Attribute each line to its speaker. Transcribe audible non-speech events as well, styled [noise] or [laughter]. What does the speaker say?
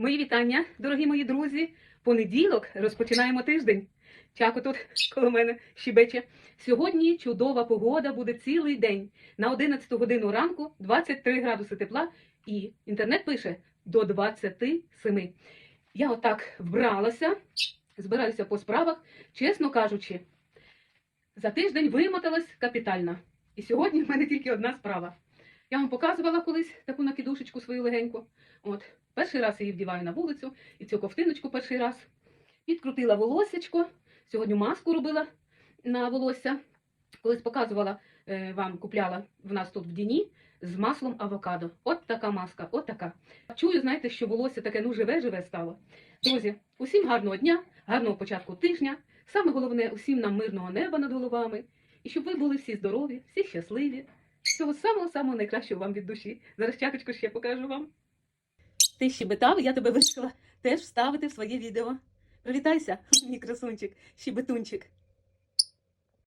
Speaker 1: Мої вітання, дорогі мої друзі. Понеділок розпочинаємо тиждень. Чако тут [laughs] коло мене щебече. Сьогодні чудова погода буде цілий день. На 11 годину ранку 23 градуси тепла і інтернет пише до 27. Я отак вбралася, збираюся по справах. Чесно кажучи, за тиждень вимоталась капітально. І сьогодні в мене тільки одна справа. Я вам показувала колись таку накидушечку свою легеньку. От, перший раз її вдіваю на вулицю, і цю ковтиночку перший раз. Підкрутила волосечко. Сьогодні маску робила на волосся. Колись показувала е, вам, купляла в нас тут в Діні з маслом авокадо. От така маска, от така. Чую, знаєте, що волосся таке ну живе-живе стало. Друзі, усім гарного дня, гарного початку тижня. Саме головне, усім нам мирного неба над головами. І щоб ви були всі здорові, всі щасливі. Всього самого-самого найкращого вам від душі. Зараз чаточку ще покажу вам. Ти щебетав, я тебе [laughs] вирішила теж вставити в своє відео. Привітайся, мій красунчик, щебетунчик.